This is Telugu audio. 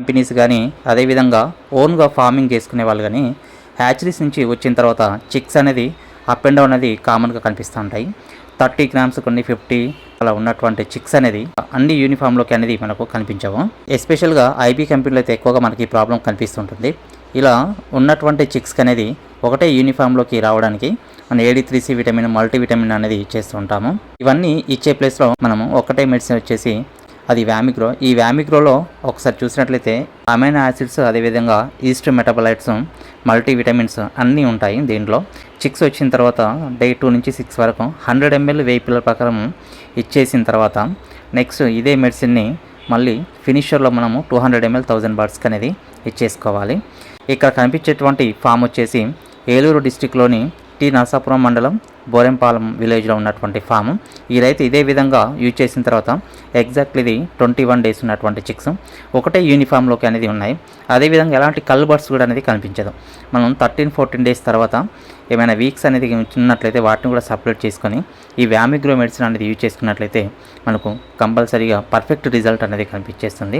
కంపెనీస్ కానీ అదేవిధంగా ఓన్గా ఫార్మింగ్ చేసుకునే వాళ్ళు కానీ హ్యాచరీస్ నుంచి వచ్చిన తర్వాత చిక్స్ అనేది అప్ అండ్ డౌన్ అనేది కామన్గా కనిపిస్తూ ఉంటాయి. థర్టీ గ్రామ్స్ కొన్ని ఫిఫ్టీ అలా ఉన్నటువంటి చిక్స్ అనేది అన్ని యూనిఫామ్లోకి అనేది మనకు కనిపించవు. ఎస్పెషల్గా ఐబీ కంపెనీలో అయితే ఎక్కువగా మనకి ప్రాబ్లం కనిపిస్తుంటుంది. ఇలా ఉన్నటువంటి చిక్స్ అనేది ఒకటే యూనిఫామ్లోకి రావడానికి మనం A D three C vitamin multivitamin అనేది ఇచ్చేస్తూ ఉంటాము. ఇవన్నీ ఇచ్చే ప్లేస్లో మనము ఒకటే మెడిసిన్ వచ్చేసి అది వ్యామిక్రో. ఈ వ్యామిక్రోలో ఒకసారి చూసినట్లయితే అమైన్ యాసిడ్స్ అదేవిధంగా ఈస్ట్ మెటబలైట్స్ మల్టీవిటమిన్స్ అన్నీ ఉంటాయి దీంట్లో. చిక్స్ వచ్చిన తర్వాత డే టూ నుంచి సిక్స్ వరకు హండ్రెడ్ ఎంఎల్ వెయ్యి పిల్లల ప్రకారం ఇచ్చేసిన తర్వాత నెక్స్ట్ ఇదే మెడిసిన్ని మళ్ళీ ఫినిషర్లో మనము టూ హండ్రెడ్ ఎంఎల్ థౌజండ్ బాట్స్కి అనేది ఇచ్చేసుకోవాలి. ఇక్కడ కనిపించేటువంటి ఫామ్ వచ్చేసి ఏలూరు డిస్టిక్లోని టి నరసాపురం మండలం బోరెంపాలెం విలేజ్లో ఉన్నటువంటి ఫామ్. ఈ రైతు ఇదే విధంగా యూజ్ చేసిన తర్వాత ఎగ్జాక్ట్లీ ఇది ట్వంటీ వన్ డేస్ ఉన్నటువంటి చిక్స్ ఒకటే యూనిఫామ్లోకి అనేది ఉన్నాయి. అదేవిధంగా ఎలాంటి కల్బర్స్ కూడా అనేది కనిపించదు. మనం థర్టీన్ ఫోర్టీన్ డేస్ తర్వాత ఏమైనా వీక్స్ అనేది ఉన్నట్లయితే వాటిని కూడా సపరేట్ చేసుకొని ఈ వ్యామిగ్రో మెడిసిన్ అనేది యూజ్ చేసుకున్నట్లయితే మనకు కంపల్సరీగా పర్ఫెక్ట్ రిజల్ట్ అనేది కనిపించేస్తుంది.